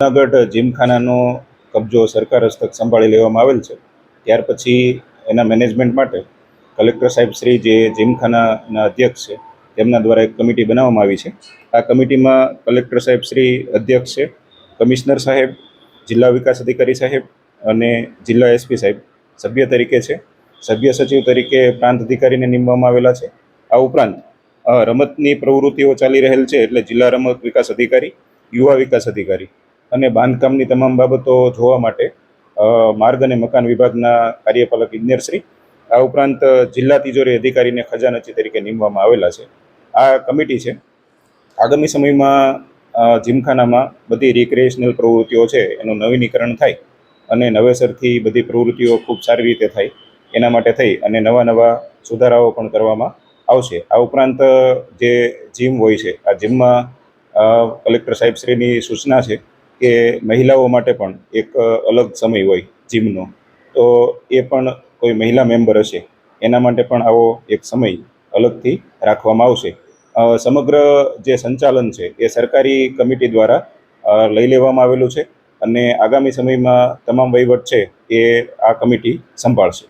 જૂનાગઢ જીમખાનાનો કબજો સરકાર હસ્તક સંભાળી લેવામાં આવેલ છે. ત્યાર પછી એના મેનેજમેન્ટ માટે કલેક્ટર સાહેબ શ્રી જે જીમખાનાના અધ્યક્ષ છે, તેમના દ્વારા એક કમિટી બનાવવામાં આવી છે. આ કમિટીમાં કલેક્ટર સાહેબ શ્રી અધ્યક્ષ છે, કમિશનર સાહેબ, જિલ્લા વિકાસ અધિકારી સાહેબ અને જિલ્લા એસપી સાહેબ સભ્ય તરીકે છે. સભ્ય સચિવ તરીકે પ્રાંત અધિકારીને નીમવામાં આવેલા છે. આ ઉપરાંત રમતની પ્રવૃત્તિઓ ચાલી રહેલ છે એટલે જિલ્લા રમત વિકાસ અધિકારી, યુવા વિકાસ અધિકારી. અને બાંધકામની તમામ બાબતો જોવા માટે માર્ગ અને મકાન વિભાગના કાર્યપાલક ઇજનેરશ્રી, આ ઉપરાંત જિલ્લા તિજોરી અધિકારીને ખજાનચી તરીકે નીમવામાં આવેલા છે. આ કમિટી છે. આગામી સમયમાં જીમખાનામાં બધી રિક્રિએશનલ પ્રવૃત્તિઓ છે, એનું નવીનીકરણ થાય અને નવેસરથી બધી પ્રવૃત્તિઓ ખૂબ સારી રીતે થાય એના માટે થઈ અને નવા નવા સુધારાઓ પણ કરવામાં આવશે. આ ઉપરાંત જે જીમ હોય છે, આ જીમમાં કલેક્ટર સાહેબશ્રીની સૂચના છે કે મહિલાઓ માટે પણ એક અલગ સમય હોય જીમનો. તો એ પણ કોઈ મહિલા મેમ્બર હશે, એના માટે પણ આવો એક સમય અલગથી રાખવામાં આવશે. સમગ્ર જે સંચાલન છે એ સરકારી કમિટી દ્વારા લઈ લેવામાં આવેલું છે અને આગામી સમયમાં તમામ વહીવટ છે એ આ કમિટી સંભાળશે.